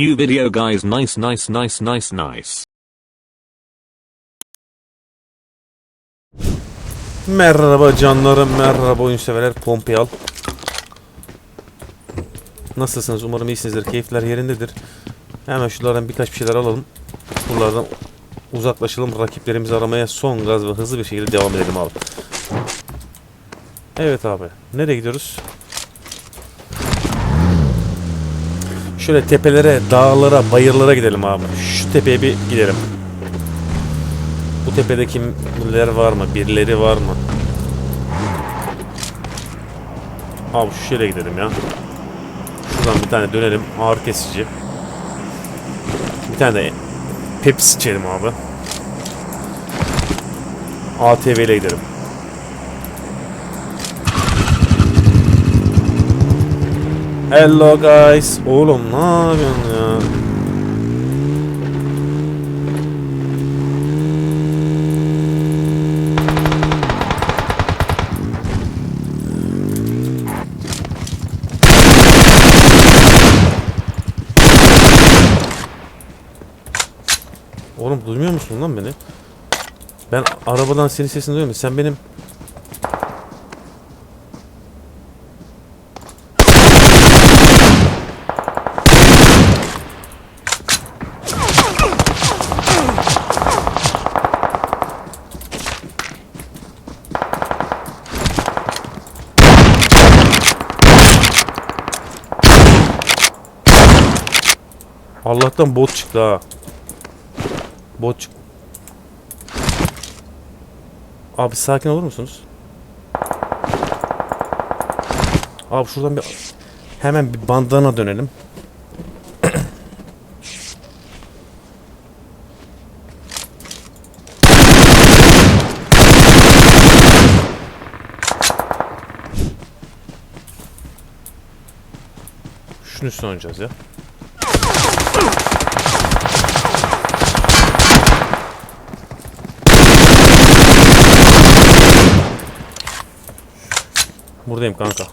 New video guys nice nice nice nice nice. Merhaba canlarım, merhaba oyun severler, Pompeyal. Nasılsınız? Umarım iyisinizdir. Keyifler yerindedir. Hemen şuralardan birkaç bir şeyler alalım. Buralardan uzaklaşalım. Rakiplerimizi aramaya son gaz ve hızlı bir şekilde devam edelim abi. Evet abi. Nereye gidiyoruz? Şöyle tepelere, dağlara, bayırlara gidelim abi. Şu tepeye bir gidelim. Bu tepede kimler var mı? Birileri var mı? Abi şu şöyle gidelim ya. Şuradan bir tane dönelim. Ağır kesici. Bir tane de Pepsi içelim abi. ATV ile gidelim. Hello guys. Oğlum ne yapıyorsun ya? Oğlum duymuyor musun lan beni? Ben arabadan senin sesini duyuyorum. Sen benim... Allah'tan bot çıktı ha. Bot çık- Abi sakin olur musunuz? Abi şuradan bir hemen bir bandana dönelim. Şunun üstüne ya. Buradayım kanka.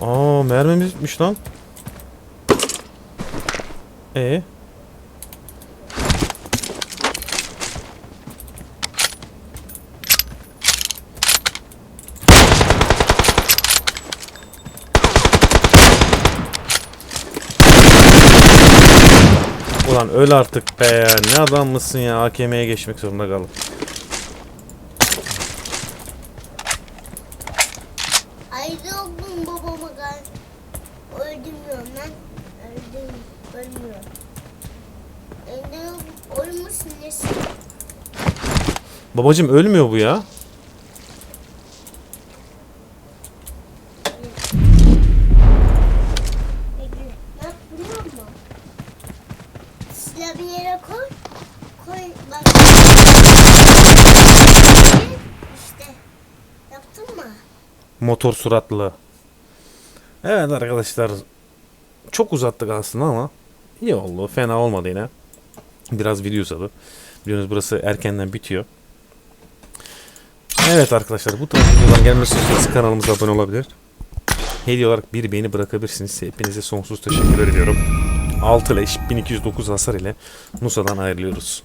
Aa mermimiz bitmiş lan. E Ulan öl artık be. Ne adam mısın ya? AKM'ye geçmek zorunda kaldım. Oldum babama gel. Öldürmüyorum lan. Öldüm. Ölmüyorum. Yok. Ölmüşsün nesin? Babacım ölmüyor bu ya. Silahı bir yere koy. Koy bak. İşte. Yaptın mı? Motor suratlı. Evet arkadaşlar. Çok uzattık aslında ama iyi oldu. Fena olmadı yine. Biraz video uzadı. Biliyorsunuz burası erkenden bitiyor. Evet arkadaşlar bu tarz videoların gelmesi için kanalımıza abone olabilir. Hediye olarak bir beğeni bırakabilirsiniz. Hepinize sonsuz teşekkür ediyorum. 6 leş 1209 hasar ile Nusa'dan ayrılıyoruz.